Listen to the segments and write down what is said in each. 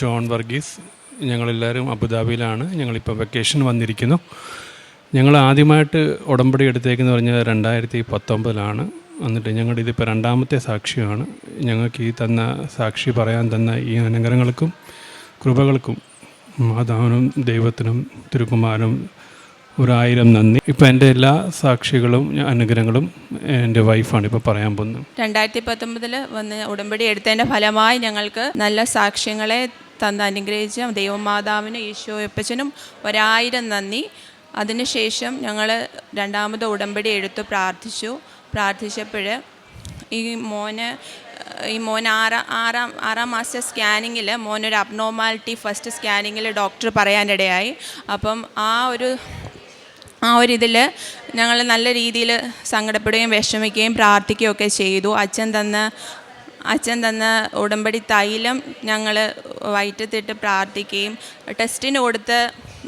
John Varghese. ഞങ്ങളെല്ലാവരും അബുദാബിയിലാണ്. ഞങ്ങളിപ്പോൾ vacation വന്നിരിക്കുന്നു. ഞങ്ങൾ ആദ്യമായിട്ട് ഉടമ്പടി എടുത്തേക്കെന്ന് പറഞ്ഞാൽ രണ്ടായിരത്തി പത്തൊമ്പതിലാണ് എന്നിട്ട് ഞങ്ങളുടെ ഇതിപ്പോൾ രണ്ടാമത്തെ സാക്ഷിയാണ്. ഞങ്ങൾക്ക് ഈ തന്ന സാക്ഷി പറയാൻ തന്ന ഈ അനുഗ്രഹങ്ങൾക്കും കൃപകൾക്കും മാതാവിനും ദൈവത്തിനും തിരുക്കുമാരനും ഒരായിരം നന്ദി. ഇപ്പം എന്റെ എല്ലാ സാക്ഷികളും അനുഗ്രഹങ്ങളും എന്റെ വൈഫാണ് ഇപ്പോൾ പറയാൻ പോകുന്നത്. രണ്ടായിരത്തി പത്തൊമ്പതിൽ വന്ന് ഉടമ്പടി എടുത്തതിന്റെ ഫലമായി ഞങ്ങൾക്ക് നല്ല സാക്ഷ്യങ്ങളെ തന്ന് അനുഗ്രഹിച്ച ദൈവമാതാവിനും ഈശോയപ്പച്ചനും ഒരായിരം നന്ദി. അതിനുശേഷം ഞങ്ങൾ രണ്ടാമത് ഉടമ്പടി എടുത്ത് പ്രാർത്ഥിച്ചു. പ്രാർത്ഥിച്ചപ്പോൾ ഈ മോന് ഈ മോൻ ആറാം ആറാം ആറാം മാസത്തെ സ്കാനിങ്ങിൽ മോനൊരു അബ്നോർമാലിറ്റി ഫസ്റ്റ് സ്കാനിങ്ങിൽ ഡോക്ടർ പറയാനിടയായി. അപ്പം ആ ഒരു ആ ഒരു ഇതിൽ ഞങ്ങൾ നല്ല രീതിയിൽ സങ്കടപ്പെടുകയും വിഷമിക്കുകയും പ്രാർത്ഥിക്കുകയൊക്കെ ചെയ്തു. അച്ഛൻ തന്ന അച്ഛൻ തന്ന ഉടമ്പടി തൈലം ഞങ്ങൾ വയറ്റത്തിട്ട് പ്രാർത്ഥിക്കുകയും ടെസ്റ്റിന് കൊടുത്ത്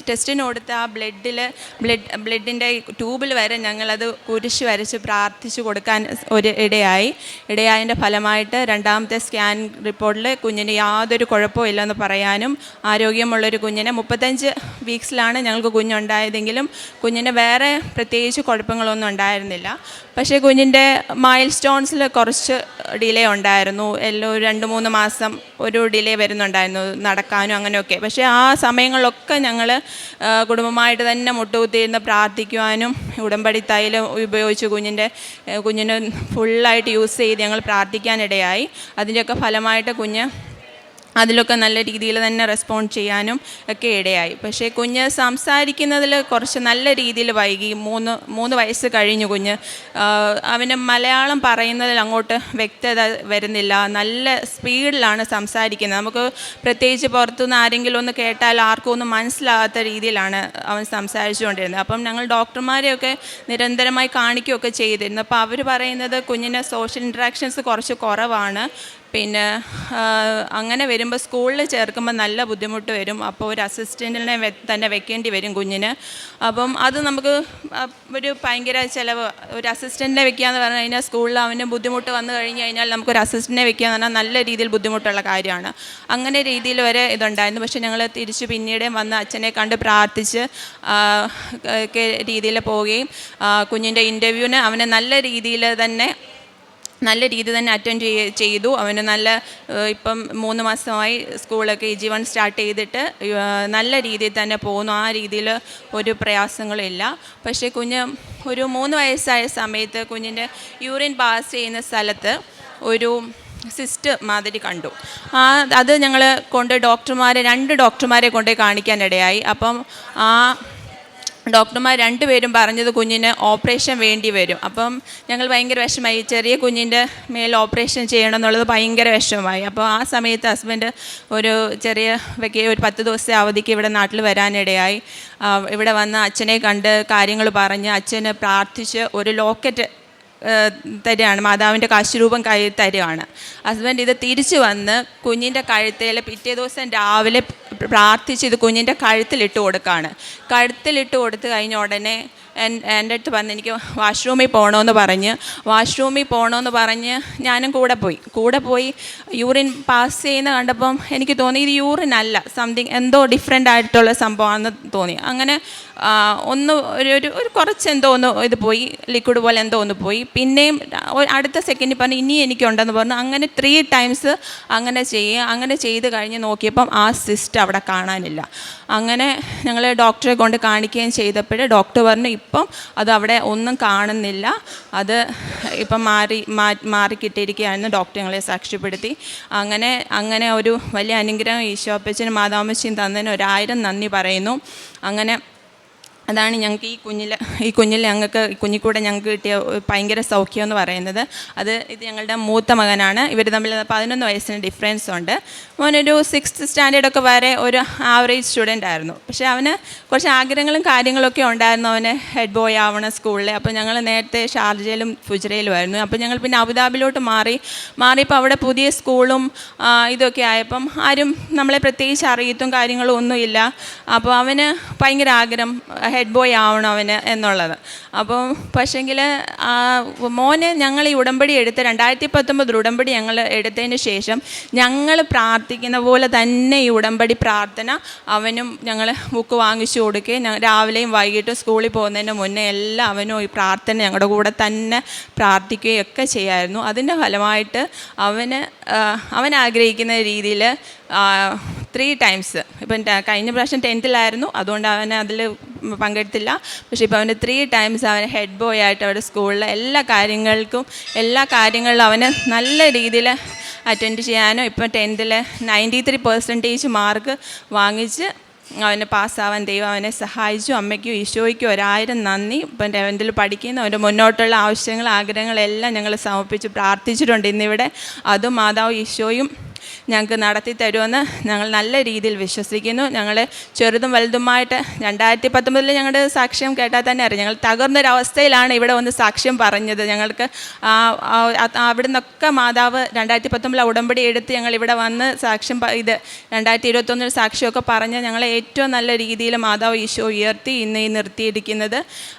ടെസ്റ്റിന് കൊടുത്ത ആ ബ്ലഡിൽ ബ്ലഡ് ബ്ലഡിന്റെ ട്യൂബിൽ വരെ ഞങ്ങളത് കുരിശ് വരച്ച് പ്രാർത്ഥിച്ചു കൊടുക്കാൻ ഒരു ഇടയായി. ഇടയായതിന്റെ ഫലമായിട്ട് രണ്ടാമത്തെ സ്കാൻ റിപ്പോർട്ടിൽ കുഞ്ഞിന് യാതൊരു കുഴപ്പവും ഇല്ലെന്ന് പറയാനും ആരോഗ്യമുള്ളൊരു കുഞ്ഞിനെ മുപ്പത്തഞ്ച് വീക്സിലാണ് ഞങ്ങൾക്ക് കുഞ്ഞുണ്ടായതെങ്കിലും കുഞ്ഞിന് വേറെ പ്രത്യേകിച്ച് കുഴപ്പങ്ങളൊന്നും ഉണ്ടായിരുന്നില്ല. പക്ഷേ കുഞ്ഞിന്റെ മൈൽ സ്റ്റോൺസിൽ കുറച്ച് ഡിലേ ഉണ്ടായിരുന്നു. എല്ലോ രണ്ട് മൂന്ന് മാസം ഒരു ഡിലേ വരുന്നുണ്ടായിരുന്നു നടക്കാനും അങ്ങനെയൊക്കെ. പക്ഷേ ആ സമയങ്ങളിലൊക്കെ ഞങ്ങൾ കുടുംബമായിട്ട് തന്നെ മുട്ടുകുത്തിയിരുന്ന് പ്രാർത്ഥിക്കുവാനും ഉടമ്പടി തൈലം ഉപയോഗിച്ച് കുഞ്ഞിന്റെ കുഞ്ഞിനെ ഫുള്ളായിട്ട് യൂസ് ചെയ്ത് ഞങ്ങൾ പ്രാർത്ഥിക്കാനിടയായി. അതിന്റെയൊക്കെ ഫലമായിട്ട് കുഞ്ഞ് അതിലൊക്കെ നല്ല രീതിയിൽ തന്നെ റെസ്പോണ്ട് ചെയ്യാനും ഒക്കെ ഇടയായി. പക്ഷേ കുഞ്ഞ് സംസാരിക്കുന്നതിൽ കുറച്ച് നല്ല രീതിയിൽ വൈകി. മൂന്ന് മൂന്ന് വയസ്സ് കഴിഞ്ഞു കുഞ്ഞ്. അവന് മലയാളം പറയുന്നതിൽ അങ്ങോട്ട് വ്യക്തത വരുന്നില്ല. നല്ല സ്പീഡിലാണ് സംസാരിക്കുന്നത്. നമുക്ക് പ്രത്യേകിച്ച് പുറത്തുനിന്ന് ആരെങ്കിലും ഒന്ന് കേട്ടാൽ ആർക്കും ഒന്നും മനസ്സിലാകാത്ത രീതിയിലാണ് അവൻ സംസാരിച്ചുകൊണ്ടിരുന്നത്. അപ്പം ഞങ്ങൾ ഡോക്ടർമാരെയൊക്കെ നിരന്തരമായി കാണിക്കുകയൊക്കെ ചെയ്തിരുന്നു. അപ്പോൾ അവർ പറയുന്നത് കുഞ്ഞിന് സോഷ്യൽ ഇൻട്രാക്ഷൻസ് കുറച്ച് കുറവാണ്. പിന്നെ അങ്ങനെ അങ്ങനെ വരുമ്പോൾ സ്കൂളിൽ ചേർക്കുമ്പോൾ നല്ല ബുദ്ധിമുട്ട് വരും. അപ്പോൾ ഒരു അസിസ്റ്റന്റിനെ തന്നെ വെക്കേണ്ടി വരും കുഞ്ഞിന്. അപ്പം അത് നമുക്ക് ഒരു ഭയങ്കര ചിലവ്. ഒരു അസിസ്റ്റന്റിനെ വെക്കുക എന്ന് പറഞ്ഞു കഴിഞ്ഞാൽ സ്കൂളിൽ അവന് ബുദ്ധിമുട്ട് വന്നു കഴിഞ്ഞ് കഴിഞ്ഞാൽ നമുക്കൊരു അസിസ്റ്റന്റിനെ വെക്കുക എന്ന് പറഞ്ഞാൽ നല്ല രീതിയിൽ ബുദ്ധിമുട്ടുള്ള കാര്യമാണ്. അങ്ങനെ രീതിയിൽ വരെ ഇതുണ്ടായിരുന്നു. പക്ഷേ ഞങ്ങൾ തിരിച്ച് പിന്നീട് വന്ന് അച്ഛനെ കണ്ട് പ്രാർത്ഥിച്ച് രീതിയിൽ പോവുകയും കുഞ്ഞിന്റെ ഇന്റർവ്യൂവിന് അവനെ നല്ല രീതിയിൽ തന്നെ നല്ല രീതി തന്നെ അറ്റൻഡ് ചെയ്തു. അവന് നല്ല ഇപ്പം മൂന്ന് മാസമായി സ്കൂളൊക്കെ ഇ ജി വൺ സ്റ്റാർട്ട് ചെയ്തിട്ട് നല്ല രീതിയിൽ തന്നെ പോകുന്നു. ആ രീതിയിൽ ഒരു പ്രയാസങ്ങളില്ല. പക്ഷേ കുഞ്ഞ് ഒരു മൂന്ന് വയസ്സായ സമയത്ത് കുഞ്ഞിന്റെ യൂറിൻ പാസ് ചെയ്യുന്ന സ്ഥലത്ത് ഒരു സിസ്റ്റ് മാതിരി കണ്ടു. ആ അത് ഞങ്ങൾ കൊണ്ട് ഡോക്ടർമാരെ രണ്ട് ഡോക്ടർമാരെ കൊണ്ട് കാണിക്കാനിടയായി. അപ്പം ആ ഡോക്ടർമാർ രണ്ടുപേരും പറഞ്ഞത് കുഞ്ഞിന് ഓപ്പറേഷൻ വേണ്ടി വരും. അപ്പം ഞങ്ങൾ ഭയങ്കര വിഷമമായി. ചെറിയ കുഞ്ഞിന്റെ മേൽ ഓപ്പറേഷൻ ചെയ്യണം എന്നുള്ളത് ഭയങ്കര വിഷമമായി. അപ്പോൾ ആ സമയത്ത് ഹസ്ബൻഡ് ഒരു ചെറിയ വെക്കേ ഒരു പത്ത് ദിവസത്തെ അവധിക്ക് ഇവിടെ നാട്ടിൽ വരാനിടയായി. ഇവിടെ വന്ന് അച്ഛനെ കണ്ട് കാര്യങ്ങൾ പറഞ്ഞ് അച്ഛന് പ്രാർത്ഥിച്ച് ഒരു ലോക്കറ്റ് തരികയാണ്. മാതാവിന്റെ കാശുരൂപം കൈ തരികയാണ്. ഹസ്ബൻഡ് ഇത് തിരിച്ചു വന്ന് കുഞ്ഞിന്റെ കഴുത്തിൽ പിറ്റേ ദിവസം രാവിലെ പ്രാർത്ഥിച്ച് ഇത് കുഞ്ഞിന്റെ കഴുത്തിലിട്ട് കൊടുക്കുകയാണ്. കഴുത്തിലിട്ട് കൊടുത്തു കഴിഞ്ഞ ഉടനെ എൻ എന്റെ അടുത്ത് വന്ന് എനിക്ക് വാഷ്റൂമിൽ പോകണമെന്ന് പറഞ്ഞ് വാഷ്റൂമിൽ പോകണമെന്ന് പറഞ്ഞ് ഞാനും കൂടെ പോയി. കൂടെ പോയി യൂറിൻ പാസ് ചെയ്യുന്ന കണ്ടപ്പം എനിക്ക് തോന്നി ഇത് യൂറിൻ അല്ല സംതിങ് എന്തോ ഡിഫറെന്റ് ആയിട്ടുള്ള സംഭവമാണെന്ന് തോന്നി. അങ്ങനെ ഒന്ന് ഒരു ഒരു കുറച്ച് എന്തോ ഒന്ന് ഇത് പോയി ലിക്വിഡ് പോലെ എന്തോ ഒന്ന് പോയി. പിന്നെയും അടുത്ത സെക്കൻഡിൽ പറഞ്ഞു ഇനി എനിക്കുണ്ടെന്ന് പറഞ്ഞു. അങ്ങനെ ത്രീ ടൈംസ് അങ്ങനെ ചെയ്യുക അങ്ങനെ ചെയ്ത് കഴിഞ്ഞ് നോക്കിയപ്പം ആ സിസ്റ്റ് അവിടെ കാണാനില്ല. അങ്ങനെ ഞങ്ങൾ ഡോക്ടറെ കൊണ്ട് കാണിക്കുകയും ചെയ്തപ്പോൾ ഡോക്ടർ പറഞ്ഞു ഇപ്പം അത് അവിടെ ഒന്നും കാണുന്നില്ല. അത് ഇപ്പം മാറി മാ- മാറിക്കിട്ടിയിരിക്കുകയാണെന്ന് ഡോക്ടർ ഞങ്ങളെ സാക്ഷ്യപ്പെടുത്തി. അങ്ങനെ അങ്ങനെ ഒരു വലിയ അനുഗ്രഹം ഈശോപ്പച്ചനും മാതാമച്ചയും തന്നതിന് ഒരായിരം നന്ദി പറയുന്നു. അങ്ങനെ അതാണ് ഞങ്ങൾക്ക് ഈ കുഞ്ഞിൽ ഈ കുഞ്ഞിൽ ഞങ്ങൾക്ക് കുഞ്ഞിക്കൂടെ ഞങ്ങൾക്ക് കിട്ടിയ ഭയങ്കര സൗഖ്യം എന്ന് പറയുന്നത്. അത് ഇത് ഞങ്ങളുടെ മൂത്ത മകനാണ്. ഇവർ തമ്മിൽ പതിനൊന്ന് വയസ്സിന് ഡിഫറൻസ് ഉണ്ട്. മോനൊരു സിക്സ്ത് സ്റ്റാൻഡേർഡൊക്കെ വരെ ഒരു ആവറേജ് സ്റ്റുഡന്റ് ആയിരുന്നു. പക്ഷേ അവന് കുറച്ച് ആഗ്രഹങ്ങളും കാര്യങ്ങളൊക്കെ ഉണ്ടായിരുന്നു. അവന് ഹെഡ് ബോയ് ആവണം സ്കൂളിൽ അപ്പോൾ ഞങ്ങൾ നേരത്തെ ഷാർജയിലും ഫുജറയിലുമായിരുന്നു അപ്പോൾ ഞങ്ങൾ പിന്നെ അബുദാബിലോട്ട് മാറി മാറിയപ്പോൾ അവിടെ പുതിയ സ്കൂളും ഇതൊക്കെ ആയപ്പം ആരും നമ്മളെ പ്രത്യേകിച്ച് അറിയത്തും കാര്യങ്ങളും ഒന്നുമില്ല. അപ്പോൾ അവന് ഭയങ്കര ആഗ്രഹം ഹെഡ് ബോയ് ആവണം അവന് എന്നുള്ളത്. അപ്പം പക്ഷേങ്കിൽ മോനെ ഞങ്ങൾ ഈ ഉടമ്പടി എടുത്ത് രണ്ടായിരത്തി പത്തൊമ്പത് ഉടമ്പടി ഞങ്ങൾ എടുത്തതിന് ശേഷം ഞങ്ങൾ പ്രാർത്ഥിക്കുന്ന പോലെ തന്നെ ഈ ഉടമ്പടി പ്രാർത്ഥന അവനും ഞങ്ങൾ ബുക്ക് വാങ്ങിച്ചു കൊടുക്കുകയും രാവിലെയും വൈകിട്ടും സ്കൂളിൽ പോകുന്നതിന് മുന്നേ എല്ലാം അവനും ഈ പ്രാർത്ഥന ഞങ്ങളുടെ കൂടെ തന്നെ പ്രാർത്ഥിക്കുകയും ഒക്കെ ചെയ്യായിരുന്നു. അതിന്റെ ഫലമായിട്ട് അവന് അവൻ ആഗ്രഹിക്കുന്ന രീതിയിൽ ത്രീ ടൈംസ് ഇപ്പം കഴിഞ്ഞ പ്രാവശ്യം ടെൻത്തിലായിരുന്നു അതുകൊണ്ട് അവന് അതിൽ പങ്കെടുത്തില്ല. പക്ഷേ ഇപ്പോൾ അവന് ത്രീ ടൈംസ് അവൻ ഹെഡ് ബോയ് ആയിട്ട് അവിടെ സ്കൂളിലെ എല്ലാ കാര്യങ്ങൾക്കും എല്ലാ കാര്യങ്ങളിലും അവന് നല്ല രീതിയിൽ അറ്റൻഡ് ചെയ്യാനും ഇപ്പം ടെൻത്തിൽ നയന്റി ത്രീ പെർസെന്റേജ് മാർക്ക് വാങ്ങിച്ച് അവനെ പാസ്സാവാൻ ദൈവം അവനെ സഹായിച്ചു. അമ്മയ്ക്കും ഈശോയ്ക്കും ഒരായിരം നന്ദി. ഇപ്പം ടെൻത്തിൽ പഠിക്കുന്ന അവന്റെ മുന്നോട്ടുള്ള ആവശ്യങ്ങൾ ആഗ്രഹങ്ങളെല്ലാം ഞങ്ങൾ സമർപ്പിച്ച് പ്രാർത്ഥിച്ചിട്ടുണ്ട് ഇന്നിവിടെ. അതും മാതാവ് ഈശോയും ഞങ്ങൾക്ക് നടത്തി തരുമെന്ന് ഞങ്ങൾ നല്ല രീതിയിൽ വിശ്വസിക്കുന്നു. ഞങ്ങൾ ചെറുതും വലുതുമായിട്ട് രണ്ടായിരത്തി പത്തൊമ്പതിൽ ഞങ്ങളുടെ സാക്ഷ്യം കേട്ടാൽ തന്നെ അറിയാം. ഞങ്ങൾ തകർന്നൊരവസ്ഥയിലാണ് ഇവിടെ വന്ന് സാക്ഷ്യം പറഞ്ഞത്. ഞങ്ങൾക്ക് അവിടെ നിന്നൊക്കെ മാതാവ് രണ്ടായിരത്തി പത്തൊമ്പതിൽ ഉടമ്പടി എടുത്ത് ഞങ്ങൾ ഇവിടെ വന്ന് സാക്ഷ്യം ഇത് രണ്ടായിരത്തി ഇരുപത്തൊന്നിൽ സാക്ഷ്യമൊക്കെ പറഞ്ഞ് ഞങ്ങളെ ഏറ്റവും നല്ല രീതിയിൽ മാതാവ് ഈശോ ഉയർത്തി ഇന്ന് ഈ നിർത്തിയിരിക്കുന്നത്.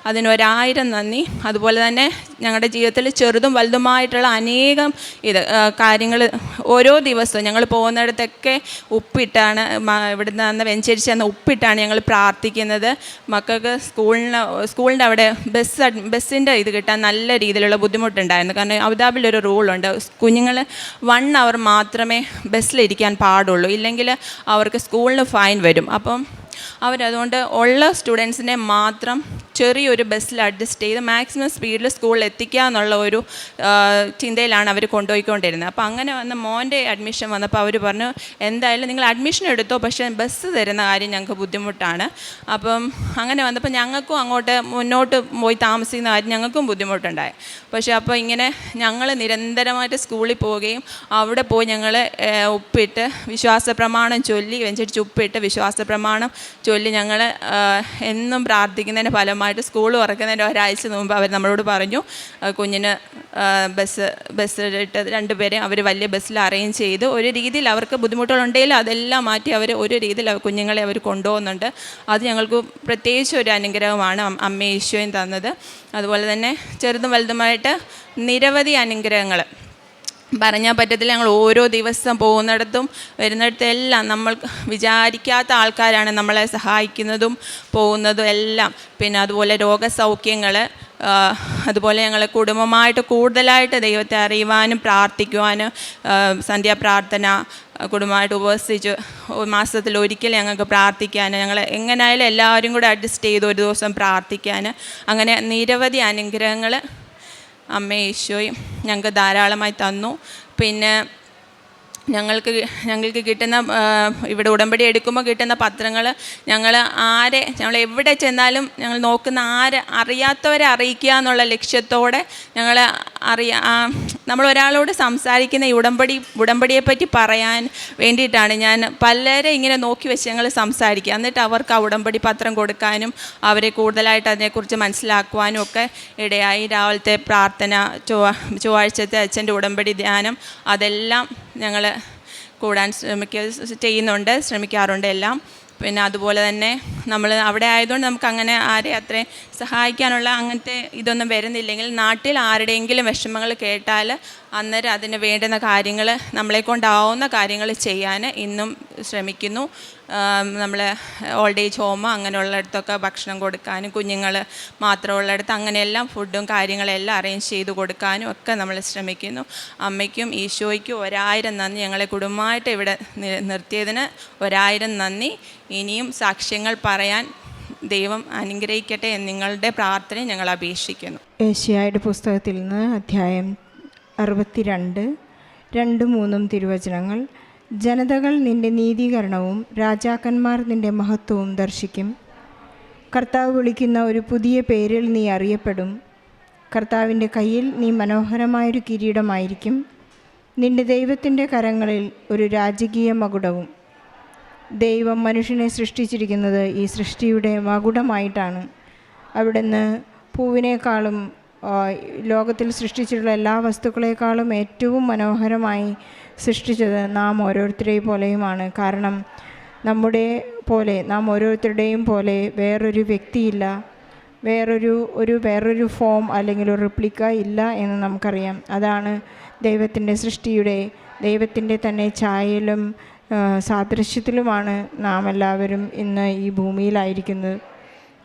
അതിനൊരായിരം നന്ദി. അതുപോലെ തന്നെ ഞങ്ങളുടെ ജീവിതത്തിൽ ചെറുതും വലുതുമായിട്ടുള്ള അനേകം ഇത് കാര്യങ്ങൾ ഓരോ ദിവസവും ഞങ്ങൾ പോകുന്നിടത്തൊക്കെ ഉപ്പിട്ടാണ് ഇവിടുന്ന് അന്ന് വെഞ്ചരിച്ച് തന്ന ഉപ്പിട്ടാണ് ഞങ്ങൾ പ്രാർത്ഥിക്കുന്നത്. മക്കൾക്ക് സ്കൂളിന് സ്കൂളിന്റെ അവിടെ ബസ് ബസ്സിന്റെ ഇത് കിട്ടാൻ നല്ല രീതിയിലുള്ള ബുദ്ധിമുട്ടുണ്ടായിരുന്നു. കാരണം അബുദാബിലൊരു റൂളുണ്ട് കുഞ്ഞുങ്ങൾ വൺ അവർ മാത്രമേ ബസ്സിലിരിക്കാൻ പാടുള്ളൂ. ഇല്ലെങ്കിൽ അവർക്ക് സ്കൂളിന് ഫൈൻ വരും. അപ്പം അവരതുകൊണ്ട് ഉള്ള സ്റ്റുഡൻസിനെ മാത്രം ചെറിയൊരു ബസ്സിൽ അഡ്ജസ്റ്റ് ചെയ്ത് മാക്സിമം സ്പീഡിൽ സ്കൂളിൽ എത്തിക്കുക എന്നുള്ള ഒരു ചിന്തയിലാണ് അവർ കൊണ്ടുപോയിക്കൊണ്ടിരുന്നത്. അപ്പോൾ അങ്ങനെ വന്ന മോന്റെ അഡ്മിഷൻ വന്നപ്പോൾ അവർ പറഞ്ഞു എന്തായാലും നിങ്ങൾ അഡ്മിഷൻ എടുത്തോ പക്ഷേ ബസ് തരുന്ന കാര്യം ഞങ്ങൾക്ക് ബുദ്ധിമുട്ടാണ്. അപ്പം അങ്ങനെ വന്നപ്പോൾ ഞങ്ങൾക്കും അങ്ങോട്ട് മുന്നോട്ട് പോയി താമസിക്കുന്ന കാര്യം ഞങ്ങൾക്കും ബുദ്ധിമുട്ടുണ്ടായി. പക്ഷേ അപ്പോൾ ഇങ്ങനെ ഞങ്ങൾ നിരന്തരമായിട്ട് സ്കൂളിൽ പോവുകയും അവിടെ പോയി ഞങ്ങൾ ഉപ്പിട്ട് വിശ്വാസ പ്രമാണം ചൊല്ലി വെഞ്ചടിച്ച് ഉപ്പിട്ട് വിശ്വാസ പ്രമാണം ചൊല്ലി ഞങ്ങൾ എന്നും പ്രാർത്ഥിക്കുന്നതിന്റെ ഫലമായിട്ട് സ്കൂൾ തുറക്കുന്നതിന്റെ ഒരാഴ്ച മുമ്പ് അവർ നമ്മളോട് പറഞ്ഞു കുഞ്ഞിന് ബസ് ബസ് ഇട്ട് രണ്ടുപേരെ അവർ വലിയ ബസ്സിൽ അറേഞ്ച് ചെയ്ത് ഒരു രീതിയിൽ അവർക്ക് ബുദ്ധിമുട്ടുകളുണ്ടെങ്കിൽ അതെല്ലാം മാറ്റി അവർ ഒരു രീതിയിൽ കുഞ്ഞുങ്ങളെ അവർ കൊണ്ടുപോകുന്നുണ്ട്. അത് ഞങ്ങൾക്ക് പ്രത്യേകിച്ച് ഒരു അനുഗ്രഹമാണ് അമ്മ ഈശോയും തന്നത്. അതുപോലെ തന്നെ ചെറുതും വലുതുമായിട്ട് നിരവധി അനുഗ്രഹങ്ങൾ പറഞ്ഞാൽ പറ്റത്തില്ല. ഞങ്ങൾ ഓരോ ദിവസം പോകുന്നിടത്തും വരുന്നിടത്തെല്ലാം നമ്മൾ വിചാരിക്കാത്ത ആൾക്കാരാണ് നമ്മളെ സഹായിക്കുന്നതും പോകുന്നതും എല്ലാം. പിന്നെ അതുപോലെ രോഗസൗഖ്യങ്ങൾ അതുപോലെ ഞങ്ങൾ കുടുംബമായിട്ട് കൂടുതലായിട്ട് ദൈവത്തെ അറിയുവാനും പ്രാർത്ഥിക്കുവാനും സന്ധ്യാപ്രാർത്ഥന കുടുംബമായിട്ട് ഉപവസിച്ച് മാസത്തിൽ ഒരിക്കൽ ഞങ്ങൾക്ക് പ്രാർത്ഥിക്കാൻ ഞങ്ങൾ എങ്ങനെയായാലും എല്ലാവരും കൂടെ അഡ്ജസ്റ്റ് ചെയ്ത് ഒരു ദിവസം പ്രാർത്ഥിക്കാൻ അങ്ങനെ നിരവധി അനുഗ്രഹങ്ങൾ അമ്മ ഈശോയും ഞങ്ങൾക്ക് ധാരാളമായി തന്നു. പിന്നെ ഞങ്ങൾക്ക് ഞങ്ങൾക്ക് കിട്ടുന്ന ഇവിടെ ഉടമ്പടി എടുക്കുമ്പോൾ കിട്ടുന്ന പത്രങ്ങൾ ഞങ്ങൾ ആരെ ഞങ്ങൾ എവിടെ ചെന്നാലും ഞങ്ങൾ നോക്കുന്ന ആരെ അറിയാത്തവരെ അറിയിക്കുക എന്നുള്ള ലക്ഷ്യത്തോടെ ഞങ്ങൾ അറിയാ നമ്മൾ ഒരാളോട് സംസാരിക്കുന്ന ഈ ഉടമ്പടി ഉടമ്പടിയെപ്പറ്റി പറയാൻ വേണ്ടിയിട്ടാണ് ഞാൻ പലരെ ഇങ്ങനെ നോക്കി വെച്ച് ഞങ്ങൾ സംസാരിക്കുക. എന്നിട്ട് അവർക്ക് ആ ഉടമ്പടി പത്രം കൊടുക്കാനും അവരെ കൂടുതലായിട്ട് അതിനെക്കുറിച്ച് മനസ്സിലാക്കുവാനും ഒക്കെ ഇടയായി. രാവിലത്തെ പ്രാർത്ഥന ചൊവ്വ ചൊവ്വാഴ്ചത്തെ അച്ഛന്റെ ഉടമ്പടി ധ്യാനം അതെല്ലാം ഞങ്ങൾ കൂടാൻ ശ്രമിക്കുക ചെയ്യുന്നുണ്ട് ശ്രമിക്കാറുണ്ട് എല്ലാം. പിന്നെ അതുപോലെ തന്നെ നമ്മൾ അവിടെ ആയതുകൊണ്ട് നമുക്ക് അങ്ങനെ ആരെ അത്രയും സഹായിക്കാനുള്ള അങ്ങനത്തെ ഇതൊന്നും വരുന്നില്ലെങ്കിൽ നാട്ടിൽ ആരുടെയെങ്കിലും വിഷമങ്ങൾ കേട്ടാൽ അന്നേരം അതിന് വേണ്ടുന്ന കാര്യങ്ങൾ നമ്മളെ കൊണ്ടാവുന്ന കാര്യങ്ങൾ ചെയ്യാൻ ഇന്നും ശ്രമിക്കുന്നു. നമ്മൾ ഓൾഡ് ഏജ് ഹോം അങ്ങനെയുള്ളിടത്തൊക്കെ ഭക്ഷണം കൊടുക്കാനും കുഞ്ഞുങ്ങൾ മാത്രമുള്ളിടത്ത് അങ്ങനെയെല്ലാം ഫുഡും കാര്യങ്ങളെല്ലാം അറേഞ്ച് ചെയ്ത് കൊടുക്കാനും ഒക്കെ നമ്മൾ ശ്രമിക്കുന്നു. അമ്മയ്ക്കും ഈശോയ്ക്കും ഒരായിരം നന്ദി. ഞങ്ങളെ കുടുംബമായിട്ട് ഇവിടെ നിർത്തിയതിന് ഒരായിരം നന്ദി. ഇനിയും സാക്ഷ്യങ്ങൾ പറയാൻ ദൈവം അനുഗ്രഹിക്കട്ടെ എന്ന് നിങ്ങളുടെ പ്രാർത്ഥന ഞങ്ങൾ അപേക്ഷിക്കുന്നു. ഏഷ്യായുടെ പുസ്തകത്തിൽ നിന്ന് അധ്യായം അറുപത്തിരണ്ട്. രണ്ടും മൂന്നും തിരുവചനങ്ങൾ. ജനതകൾ നിന്റെ നീതീകരണവും രാജാക്കന്മാർ നിന്റെ മഹത്വവും ദർശിക്കും. കർത്താവ് വിളിക്കുന്ന ഒരു പുതിയ പേരിൽ നീ അറിയപ്പെടും. കർത്താവിന്റെ കയ്യിൽ നീ മനോഹരമായൊരു കിരീടമായിരിക്കും. നിന്റെ ദൈവത്തിന്റെ കരങ്ങളിൽ ഒരു രാജകീയ മകുടവും. ദൈവം മനുഷ്യനെ സൃഷ്ടിച്ചിരിക്കുന്നത് ഈ സൃഷ്ടിയുടെ മകുടമായിട്ടാണ്. അവിടുന്ന് പൂവിനേക്കാളും ലോകത്തിൽ സൃഷ്ടിച്ചിട്ടുള്ള എല്ലാ വസ്തുക്കളെക്കാളും ഏറ്റവും മനോഹരമായി സൃഷ്ടിച്ചത് നാം ഓരോരുത്തരെ പോലെയുമാണ്. കാരണം നമ്മുടെ പോലെ നാം ഓരോരുത്തരുടെയും പോലെ വേറൊരു വ്യക്തിയില്ല. വേറൊരു ഒരു വേറൊരു ഫോം അല്ലെങ്കിൽ ഒരു റിപ്ലിക്ക ഇല്ല എന്ന് നമുക്കറിയാം. അതാണ് ദൈവത്തിന്റെ സൃഷ്ടിയുടെ ദൈവത്തിന്റെ തന്നെ ഛായയിലും സാദൃശ്യത്തിലുമാണ് നാം എല്ലാവരും ഇന്ന് ഈ ഭൂമിയിലായിരിക്കുന്നത്.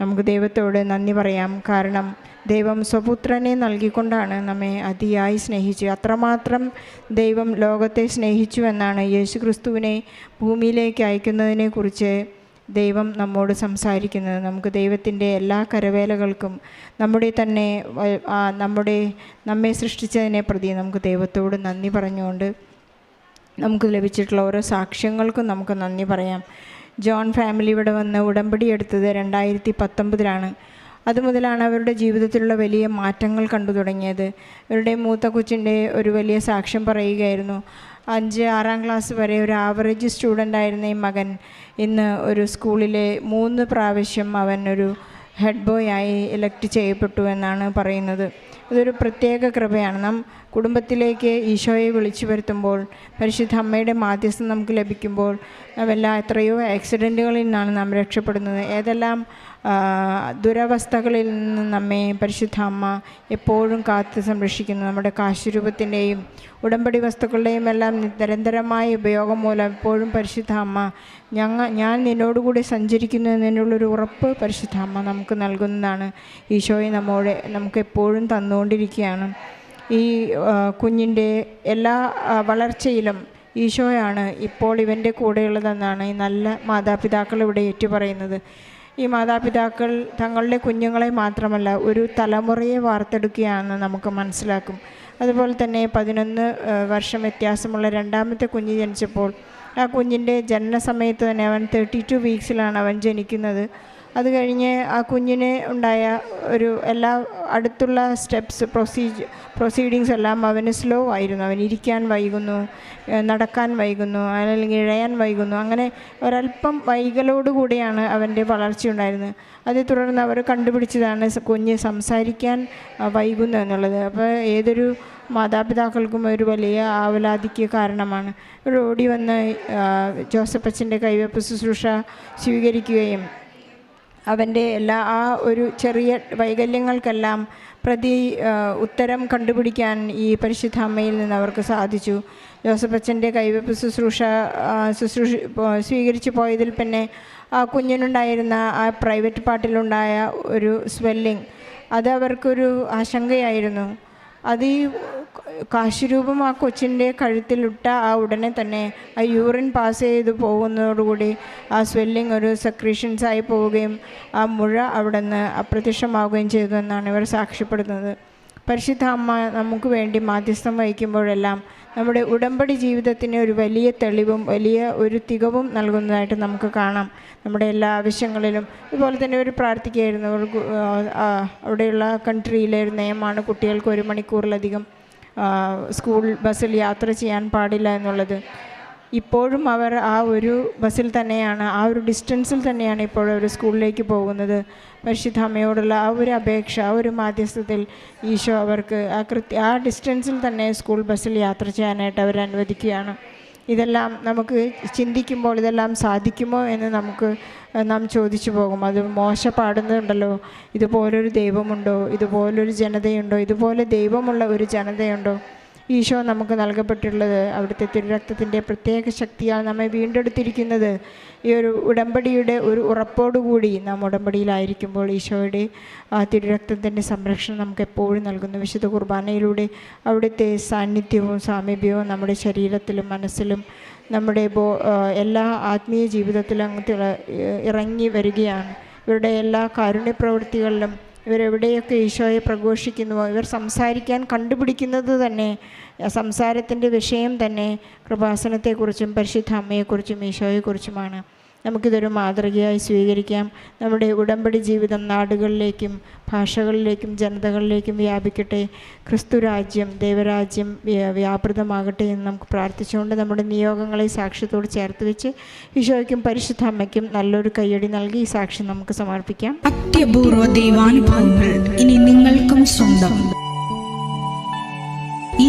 നമുക്ക് ദൈവത്തോട് നന്ദി പറയാം. കാരണം ദൈവം സ്വപുത്രനെ നൽകിക്കൊണ്ടാണ് നമ്മെ അതിയായി സ്നേഹിച്ചു അത്രമാത്രം ദൈവം ലോകത്തെ സ്നേഹിച്ചു എന്നാണ് യേശു ക്രിസ്തുവിനെ ഭൂമിയിലേക്ക് അയക്കുന്നതിനെക്കുറിച്ച് ദൈവം നമ്മോട് സംസാരിക്കുന്നത്. നമുക്ക് ദൈവത്തിന്റെ എല്ലാ കരവേലകൾക്കും നമ്മുടെ തന്നെ നമ്മുടെ നമ്മെ സൃഷ്ടിച്ചതിനെ പ്രതി നമുക്ക് ദൈവത്തോട് നന്ദി പറഞ്ഞുകൊണ്ട് നമുക്ക് ലഭിച്ചിട്ടുള്ള ഓരോ സാക്ഷ്യങ്ങൾക്കും നമുക്ക് നന്ദി പറയാം. ജോൺ ഫാമിലി ഇവിടെ വന്ന് ഉടമ്പടി എടുത്തത് രണ്ടായിരത്തി പത്തൊമ്പതിലാണ്. അതുമുതലാണ് അവരുടെ ജീവിതത്തിലുള്ള വലിയ മാറ്റങ്ങൾ കണ്ടു തുടങ്ങിയത്. ഇവരുടെ മൂത്ത കൊച്ചിന്റെ ഒരു വലിയ സാക്ഷ്യം പറയുകയായിരുന്നു. അഞ്ച് ആറാം ക്ലാസ് വരെ ഒരു ആവറേജ് സ്റ്റുഡന്റ് ആയിരുന്ന ഈ മകൻ ഇന്ന് ഒരു സ്കൂളിലെ മൂന്ന് പ്രാവശ്യം അവൻ ഒരു ഹെഡ് ബോയ് ആയി ഇലക്ട് ചെയ്യപ്പെട്ടു എന്നാണ് പറയുന്നത്. ഇതൊരു പ്രത്യേക കൃപയാണ്. നാം കുടുംബത്തിലേക്ക് ഈശോയെ വിളിച്ചു വരുത്തുമ്പോൾ പരിശുദ്ധ അമ്മയുടെ മാധ്യസ്ഥം നമുക്ക് ലഭിക്കുമ്പോൾ നാം എല്ലാ എത്രയോ ആക്സിഡന്റുകളിൽ നിന്നാണ് നാം രക്ഷപ്പെടുന്നത്. ഏതെല്ലാം ദുരവസ്ഥകളിൽ നിന്ന് നമ്മെ പരിശുദ്ധ അമ്മ എപ്പോഴും കാത്ത് സംരക്ഷിക്കുന്നു. നമ്മുടെ കാശുരൂപത്തിന്റെയും ഉടമ്പടി വസ്തുക്കളുടെയും എല്ലാം നിരന്തരമായ ഉപയോഗം മൂലം എപ്പോഴും പരിശുദ്ധ അമ്മ ഞങ്ങൾ ഞാൻ നിന്നോടുകൂടി സഞ്ചരിക്കുന്നു എന്നതിനുള്ളൊരു ഉറപ്പ് പരിശുദ്ധ അമ്മ നമുക്ക് നൽകുന്നതാണ്. ഈശോയെ നമ്മോട് നമുക്ക് എപ്പോഴും തന്നുകൊണ്ടിരിക്കുകയാണ്. ഈ കുഞ്ഞിന്റെ എല്ലാ വളർച്ചയിലും ഈശോയാണ് ഇപ്പോൾ ഇവന്റെ കൂടെയുള്ളതെന്നാണ് ഈ നല്ല മാതാപിതാക്കൾ ഇവിടെ ഏറ്റുപറയുന്നത്. ഈ മാതാപിതാക്കൾ തങ്ങളുടെ കുഞ്ഞുങ്ങളെ മാത്രമല്ല ഒരു തലമുറയെ വാർത്തെടുക്കുകയാണെന്ന് നമുക്ക് മനസ്സിലാക്കും. അതുപോലെ തന്നെ പതിനൊന്ന് വർഷം വ്യത്യാസമുള്ള രണ്ടാമത്തെ കുഞ്ഞ് ജനിച്ചപ്പോൾ ആ കുഞ്ഞിന്റെ ജനന സമയത്ത് തന്നെ അവൻ തേർട്ടി ടു വീക്സിലാണ് അവൻ ജനിക്കുന്നത്. അത് കഴിഞ്ഞ് ആ കുഞ്ഞിന് ഉണ്ടായ ഒരു എല്ലാ അടുത്തുള്ള സ്റ്റെപ്സ് പ്രൊസീജ് പ്രൊസീഡിങ്സ് എല്ലാം അവന് സ്ലോ ആയിരുന്നു. അവൻ ഇരിക്കാൻ വൈകുന്നു നടക്കാൻ വൈകുന്നു അല്ലെങ്കിൽ ഇഴയാൻ വൈകുന്നു. അങ്ങനെ ഒരല്പം വൈകലോടുകൂടിയാണ് അവന്റെ വളർച്ച ഉണ്ടായിരുന്നത്. അതേ തുടർന്ന് അവർ കണ്ടുപിടിച്ചതാണ് കുഞ്ഞ് സംസാരിക്കാൻ വൈകുന്നു എന്നുള്ളത്. അപ്പോൾ ഏതൊരു മാതാപിതാക്കൾക്കും ഒരു വലിയ ആവലാതിക്ക് കാരണമാണ്. ഇവിടെ ഓടി വന്ന് ജോസഫച്ചന്റെ കൈവെപ്പ് ശുശ്രൂഷ സ്വീകരിക്കുകയും അവന്റെ എല്ലാ ആ ഒരു ചെറിയ വൈകല്യങ്ങൾക്കെല്ലാം പ്രതി ഉത്തരം കണ്ടുപിടിക്കാൻ ഈ പരിശുദ്ധ അമ്മയിൽ നിന്ന് അവർക്ക് സാധിച്ചു. ജോസഫ് അച്ഛന്റെ കൈവെപ്പ് ശുശ്രൂഷ ശുശ്രൂഷ സ്വീകരിച്ചു പോയതിൽ പിന്നെ ആ കുഞ്ഞിനുണ്ടായിരുന്ന ആ പ്രൈവറ്റ് പാർട്ടിലുണ്ടായ ഒരു സ്വെല്ലിങ് അത് അവർക്കൊരു ആശങ്കയായിരുന്നു. അത് ഈ കാശുരൂപം ആ കൊച്ചിന്റെ കഴുത്തിലിട്ട ആ ഉടനെ തന്നെ ആ യൂറിൻ പാസ് ചെയ്ത് പോകുന്നതോടുകൂടി ആ സ്വെല്ലിങ് ഒരു സെക്രീഷൻസ് ആയി പോവുകയും ആ മുഴ അവിടെ നിന്ന് അപ്രത്യക്ഷമാവുകയും ചെയ്തു എന്നാണ് ഇവർ സാക്ഷ്യപ്പെടുന്നത് പരിശുദ്ധ അമ്മ നമുക്ക് വേണ്ടി മാധ്യസ്ഥം വഹിക്കുമ്പോഴെല്ലാം നമ്മുടെ ഉടമ്പടി ജീവിതത്തിന് ഒരു വലിയ തെളിവും വലിയ ഒരു തികവും നൽകുന്നതായിട്ട് നമുക്ക് കാണാം. നമ്മുടെ എല്ലാ ആവശ്യങ്ങളിലും. ഇതുപോലെ തന്നെ ഒരു പ്രാർത്ഥിക്കുകയായിരുന്നു അവിടെയുള്ള കൺട്രിയിലെ ഒരു നിയമമാണ് കുട്ടികൾക്ക് ഒരു മണിക്കൂറിലധികം സ്കൂൾ ബസ്സിൽ യാത്ര ചെയ്യാൻ പാടില്ല എന്നുള്ളത്. ഇപ്പോഴും അവർ ആ ഒരു ബസ്സിൽ തന്നെയാണ് ആ ഒരു ഡിസ്റ്റൻസിൽ തന്നെയാണ് ഇപ്പോൾ അവർ സ്കൂളിലേക്ക് പോകുന്നത്. പരിശുദ്ധ അമ്മയോടുള്ള ആ ഒരു അപേക്ഷ ആ ഒരു മാധ്യസ്ഥത്തിൽ ഈശോ അവർക്ക് ആ കൃത്യ ആ ഡിസ്റ്റൻസിൽ തന്നെ സ്കൂൾ ബസ്സിൽ യാത്ര ചെയ്യാനായിട്ട് അവർ അനുവദിക്കുകയാണ്. ഇതെല്ലാം നമുക്ക് ചിന്തിക്കുമ്പോൾ ഇതെല്ലാം സാധിക്കുമോ എന്ന് നമുക്ക് നാം ചോദിച്ചു പോകും. അത് മോശ പാടുന്നുണ്ടല്ലോ ഇതുപോലൊരു ദൈവമുണ്ടോ? ഇതുപോലൊരു ജനതയുണ്ടോ? ഇതുപോലെ ദൈവമുള്ള ഒരു ജനതയുണ്ടോ? ഈശോ നമുക്ക് നൽകപ്പെട്ടിട്ടുള്ളത് അവിടുത്തെ തിരുരക്തത്തിന്റെ പ്രത്യേക ശക്തിയാൽ നമ്മെ വീണ്ടെടുത്തിരിക്കുന്നത്. ഈ ഒരു ഉടമ്പടിയുടെ ഒരു ഉറപ്പോടുകൂടി നാം ഉടമ്പടിയിലായിരിക്കുമ്പോൾ ഈശോയുടെ ആ തിരുരക്തത്തിന്റെ സംരക്ഷണം നമുക്ക് എപ്പോഴും നൽകുന്നു. വിശുദ്ധ കുർബാനയിലൂടെ അവിടുത്തെ സാന്നിധ്യവും സാമീപ്യവും നമ്മുടെ ശരീരത്തിലും മനസ്സിലും നമ്മുടെ ബോ എല്ലാ ആത്മീയ ജീവിതത്തിലും ഇറങ്ങി വരികയാണ്. ഇവരുടെ എല്ലാ കാരുണ്യ പ്രവൃത്തികളിലും ഇവരെവിടെയൊക്കെ ഈശോയെ പ്രഘോഷിക്കുന്നുവോ? ഇവർ സംസാരിക്കാൻ കണ്ടുപിടിക്കുന്നത് തന്നെ സംസാരത്തിന്റെ വിഷയം തന്നെ കൃപാസനത്തെക്കുറിച്ചും പരിശുദ്ധ അമ്മയെക്കുറിച്ചും ഈശോയെക്കുറിച്ചുമാണ്. നമുക്കിതൊരു മാതൃകയായി സ്വീകരിക്കാം. നമ്മുടെ ഉടമ്പടി ജീവിതം നാടുകളിലേക്കും ഭാഷകളിലേക്കും ജനതകളിലേക്കും വ്യാപിക്കട്ടെ. ക്രിസ്തു രാജ്യം ദൈവരാജ്യം വ്യാപൃതമാകട്ടെ എന്ന് നമുക്ക് പ്രാർത്ഥിച്ചുകൊണ്ട് നമ്മുടെ നിയോഗങ്ങളെ സാക്ഷ്യത്തോട് ചേർത്ത് വെച്ച് ഈശോയ്ക്കും പരിശുദ്ധ അമ്മയ്ക്കും നല്ലൊരു കയ്യടി നൽകി ഈ സാക്ഷ്യം നമുക്ക് സമർപ്പിക്കാം. അത്യപൂർവ ദൈവാനുഭവങ്ങൾ ഇനി നിങ്ങൾക്കും സ്വന്തം. ഈ